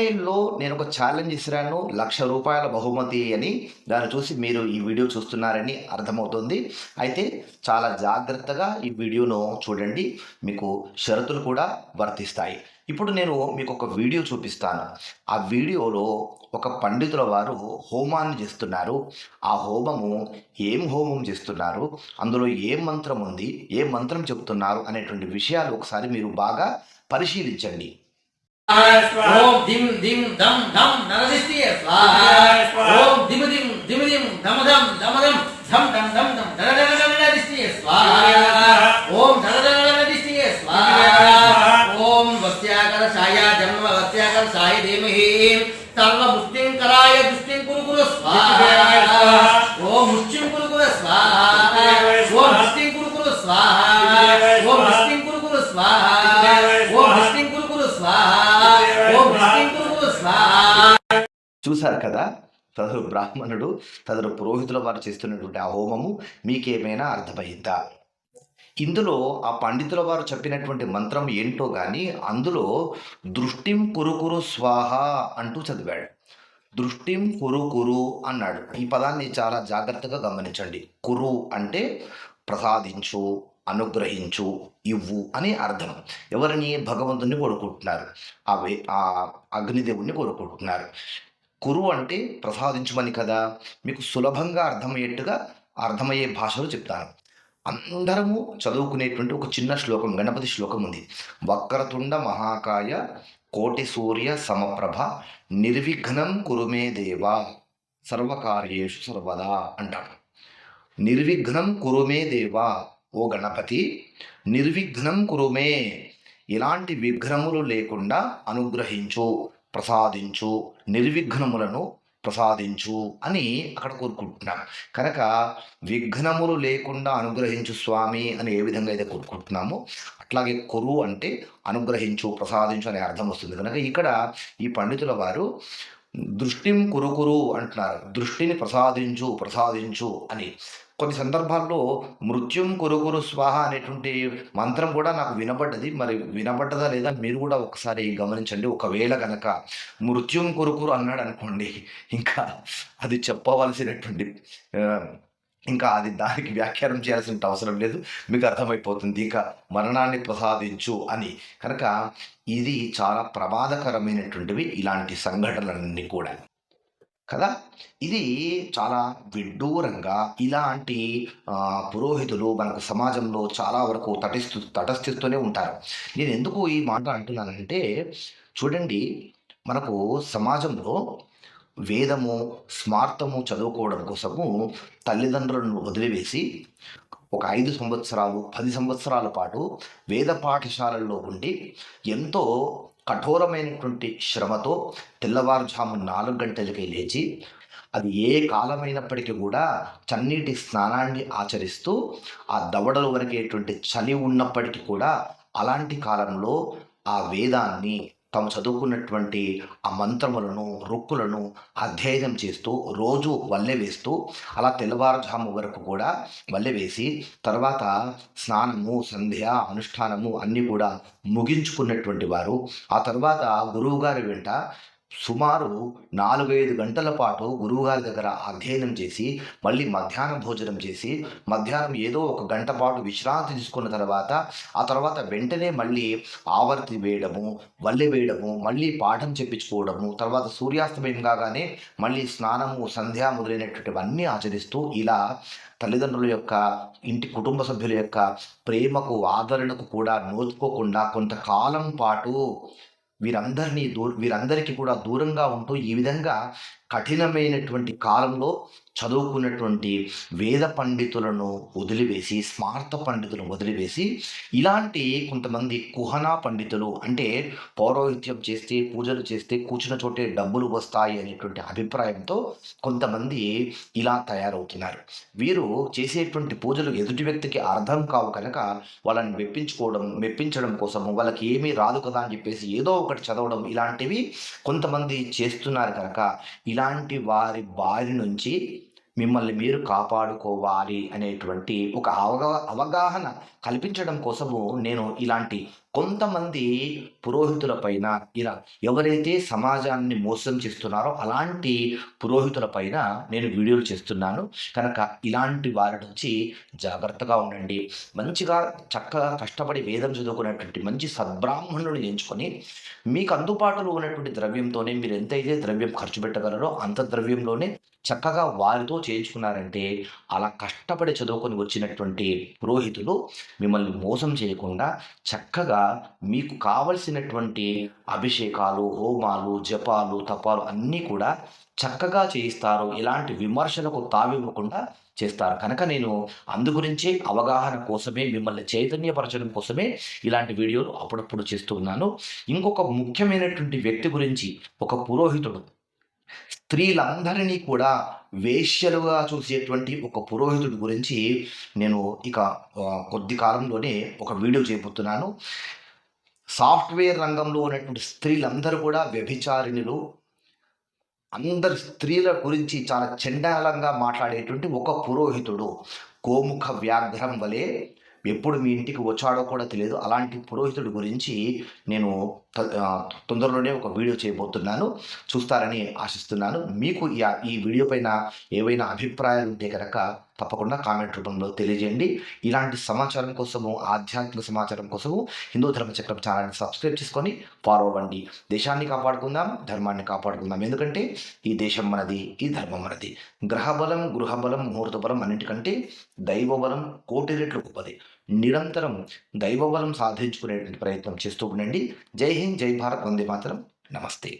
ఆన్లైన్లో నేను ఒక ఛాలెంజ్ ఇసిరాను లక్ష రూపాయల బహుమతి అని. దాన్ని చూసి మీరు ఈ వీడియో చూస్తున్నారని అర్థమవుతుంది. అయితే చాలా జాగ్రత్తగా ఈ వీడియోను చూడండి. మీకు షరతులు కూడా వర్తిస్తాయి. ఇప్పుడు నేను మీకు ఒక వీడియో చూపిస్తాను. ఆ వీడియోలో ఒక పండితుల వారు హోమాన్ని చేస్తున్నారు. ఆ హోమము ఏం హోమం చేస్తున్నారు? అందులో ఏ మంత్రం ఉంది? ఏ మంత్రం చెప్తున్నారు? అనేటువంటి విషయాలు ఒకసారి మీరు బాగా పరిశీలించండి. ఓం దిం దిం దం ధం నరదిష్టియ స్వాహ ఓం దిమ దిం దిమ దిం ధమ ధం ధమ ధం ధం ధం ధం ధం దర దర దర నరదిష్టియ స్వాహ ఓం దర దర దర నరదిష్టియ స్వాహ ఓం వస్యాకర ఛాయా జన్మ వస్యాకర ఛాయ ధీమహి సర్వ ముష్టిం కరాయ దుష్టిం కురు కురు స్వాహ ఓం ముష్టిం కురు కురు స్వాహ ఓం ముష్టిం కురు కురు స్వాహ ఓం ముష్టిం కురు కురు స్వాహ ఓం ముష్టిం కురు కురు స్వాహ ఓం ముష్టిం కురు కురు స్వాహ చూశారు కదా? సదరు బ్రాహ్మణుడు సదరు పురోహితుల వారు చేస్తున్నటువంటి ఆ హోమము మీకేమైనా అర్థమైందా? ఇందులో ఆ పండితుల వారు చెప్పినటువంటి మంత్రం ఏంటో కానీ అందులో దృష్టిం కురుకురు స్వాహ అంటూ చదివాడు. దృష్టిం కురు కురు అన్నాడు. ఈ పదాన్ని చాలా జాగ్రత్తగా గమనించండి. కురు అంటే ప్రసాదించు అనుగ్రహించు ఇవ్వు అని అర్థం. ఎవరిని భగవంతుని కోరుకుంటున్నారు? అవి ఆ అగ్నిదేవుణ్ణి కోరుకుంటున్నారు. కురు అంటే ప్రసాదించమని కదా. మీకు సులభంగా అర్థమయ్యేట్టుగా అర్థమయ్యే భాషలో చెప్తాను. అందరము చదువుకునేటువంటి ఒక చిన్న శ్లోకం గణపతి శ్లోకం ఉంది. వక్రతుండ మహాకాయ కోటి సూర్య సమప్రభ నిర్విఘ్నం కురుమే దేవా సర్వకార్యేషు సర్వదా అంటాడు. నిర్విఘ్నం కురుమే దేవా ఓ గణపతి నిర్విఘ్నం కురుమే ఎలాంటి విఘ్నములు లేకుండా అనుగ్రహించు. ప్రసాదించు నిర్విఘ్నములను ప్రసాదించు అని అక్కడ కోరుకుంటున్నాం. కనుక విఘ్నములు లేకుండా అనుగ్రహించు స్వామి అని ఏ విధంగా అయితే కోరుకుంటున్నామో అట్లాగే కొరు అంటే అనుగ్రహించు ప్రసాదించు అనే అర్థం వస్తుంది. కనుక ఇక్కడ ఈ పండితుల వారు దృష్టిం కురుకురు అంటున్నారు. దృష్టిని ప్రసాదించు ప్రసాదించు అని. కొన్ని సందర్భాల్లో మృత్యుం కురుకురు స్వాహ అనేటువంటి మంత్రం కూడా నాకు వినబడ్డది. మరి వినబడ్డదా లేదా మీరు కూడా ఒకసారి గమనించండి. ఒకవేళ కనుక మృత్యుం కురుకురు అన్నాడు అనుకోండి ఇంకా అది చెప్పవలసినటువంటి ఇంకా అది దానికి వ్యాఖ్యానం చేయాల్సిన అవసరం లేదు. మీకు అర్థమైపోతుంది. ఇంకా మరణాన్ని ప్రసాదించు అని. కనుక ఇది చాలా ప్రమాదకరమైనటువంటివి ఇలాంటి సంఘటనలన్నీ కూడా. కదా? ఇది చాలా విడ్డూరంగా ఇలాంటి పురోహితులు మనకు సమాజంలో చాలా వరకు తటిస్తూ తటస్థిస్తూనే ఉంటారు. నేను ఎందుకు ఈ మాట అంటున్నానంటే చూడండి మనకు సమాజంలో వేదము స్మార్తము చదువుకోవడం కోసము తల్లిదండ్రులను వదిలివేసి ఒక ఐదు సంవత్సరాలు పది సంవత్సరాల పాటు వేద పాఠశాలల్లో ఉండి ఎంతో కఠోరమైనటువంటి శ్రమతో తెల్లవారుజాము నాలుగు గంటలకి లేచి అది ఏ కాలమైనప్పటికీ కూడా చన్నీటి స్నానాన్ని ఆచరిస్తూ ఆ దవడలు వరకేటువంటి చలి ఉన్నప్పటికీ కూడా అలాంటి కాలంలో ఆ వేదాన్ని తాము చదువుకున్నటువంటి ఆ మంత్రములను రుక్కులను అధ్యయనం చేస్తూ రోజు వల్లె వేస్తూ అలా తెల్లవారుజాము వరకు కూడా వల్లె వేసి తర్వాత స్నానము సంధ్య అనుష్ఠానము అన్నీ కూడా ముగించుకున్నటువంటి వారు. ఆ తర్వాత గురువుగారి వెంట సుమారు నాలుగైదు గంటల పాటు గురువుగారి దగ్గర అధ్యయనం చేసి మళ్ళీ మధ్యాహ్నం భోజనం చేసి మధ్యాహ్నం ఏదో ఒక గంట పాటు విశ్రాంతి తీసుకున్న తర్వాత ఆ తర్వాత వెంటనే మళ్ళీ ఆవర్తి వేయడము వల్లె వేయడము మళ్ళీ పాఠం చెప్పించుకోవడము తర్వాత సూర్యాస్తమయం కాగానే మళ్ళీ స్నానము సంధ్య మొదలైనటువంటివన్నీ ఆచరిస్తూ ఇలా తల్లిదండ్రుల యొక్క ఇంటి కుటుంబ సభ్యుల యొక్క ప్రేమకు ఆదరణకు కూడా నోచుకోకుండా కొంతకాలం పాటు వీరందరినీ దూ వీరందరికీ కూడా దూరంగా ఉంటూ ఈ విధంగా కఠినమైనటువంటి కాలంలో చదువుకున్నటువంటి వేద పండితులను వదిలివేసి స్మార్త పండితులను వదిలివేసి ఇలాంటి కొంతమంది కుహనా పండితులు అంటే పౌరోహిత్యం చేస్తే పూజలు చేస్తే కూర్చున్న చోటే డబ్బులు వస్తాయి అనేటువంటి అభిప్రాయంతో కొంతమంది ఇలా తయారవుతున్నారు. వీరు చేసేటువంటి పూజలు ఎదుటి వ్యక్తికి అర్థం కావు కనుక వాళ్ళని మెప్పించుకోవడం మెప్పించడం కోసం వాళ్ళకి ఏమీ రాదు కదా అని చెప్పేసి ఏదో ఒకటి చదవడం ఇలాంటివి కొంతమంది చేస్తున్నారు కనుక ఇలా ఇలాంటి వారి బారి నుంచి మిమ్మల్ని మీరు కాపాడుకోవాలి అనేటువంటి ఒక అవగా అవగాహన కల్పించడం కోసము నేను ఇలాంటి కొంతమంది పురోహితుల పైన ఇలా ఎవరైతే సమాజాన్ని మోసం చేస్తున్నారో అలాంటి పురోహితుల పైన నేను వీడియోలు చేస్తున్నాను. కనుక ఇలాంటి వారి నుంచి జాగ్రత్తగా ఉండండి. మంచిగా చక్కగా కష్టపడి వేదం చదువుకునేటువంటి మంచి సద్బ్రాహ్మణుని ఎంచుకొని మీకు అందుబాటులో ఉన్నటువంటి ద్రవ్యంతోనే మీరు ఎంతైతే ద్రవ్యం ఖర్చు పెట్టగలరో అంత ద్రవ్యంలోనే చక్కగా వారితో చేయించుకున్నారంటే అలా కష్టపడి చదువుకొని వచ్చినటువంటి పురోహితులు మిమ్మల్ని మోసం చేయకుండా చక్కగా మీకు కావలసినటువంటి అభిషేకాలు హోమాలు జపాలు తపాలు అన్నీ కూడా చక్కగా చేయిస్తారు. ఇలాంటి విమర్శలకు తావివ్వకుండా చేస్తారు. కనుక నేను అందు గురించి అవగాహన కోసమే మిమ్మల్ని చైతన్యపరచడం కోసమే ఇలాంటి వీడియోలు అప్పుడప్పుడు చేస్తూ ఉన్నాను. ఇంకొక ముఖ్యమైనటువంటి వ్యక్తి గురించి ఒక పురోహితుడు స్త్రీలందరినీ కూడా వేశ్యలుగా చూసేటువంటి ఒక పురోహితుడి గురించి నేను ఇక కొద్ది కాలంలోనే ఒక వీడియో చేయబోతున్నాను. సాఫ్ట్వేర్ రంగంలో ఉన్నటువంటి స్త్రీలందరూ కూడా వ్యభిచారిణులు. అందరు స్త్రీల గురించి చాలా చండాలంగా మాట్లాడేటువంటి ఒక పురోహితుడు. గోముఖ వ్యాఘ్రం వలె ఎప్పుడు మీ ఇంటికి వచ్చాడో కూడా తెలియదు. అలాంటి పురోహితుడి గురించి నేను తొందరలోనే ఒక వీడియో చేయబోతున్నాను. చూస్తారని ఆశిస్తున్నాను. మీకు ఈ ఈ వీడియో పైన ఏవైనా అభిప్రాయాలు ఉంటే కనుక తప్పకుండా కామెంట్ రూపంలో తెలియజేయండి. ఇలాంటి సమాచారం కోసము ఆధ్యాత్మిక సమాచారం కోసము హిందూ ధర్మ చక్రం ఛానల్ని సబ్స్క్రైబ్ చేసుకొని ఫాలో అవ్వండి. దేశాన్ని కాపాడుకుందాం ధర్మాన్ని కాపాడుకుందాం. ఎందుకంటే ఈ దేశం మనది ఈ ధర్మం మనది. గ్రహబలం గృహబలం ముహూర్త బలం అన్నిటికంటే దైవబలం కోటి రెట్లు గొప్పది. నిరంతరం దైవబలం సాధించుకునేటువంటి ప్రయత్నం చేస్తూ ఉండండి. జై హింద్ జై భారత్ వందే మాత్రం. నమస్తే.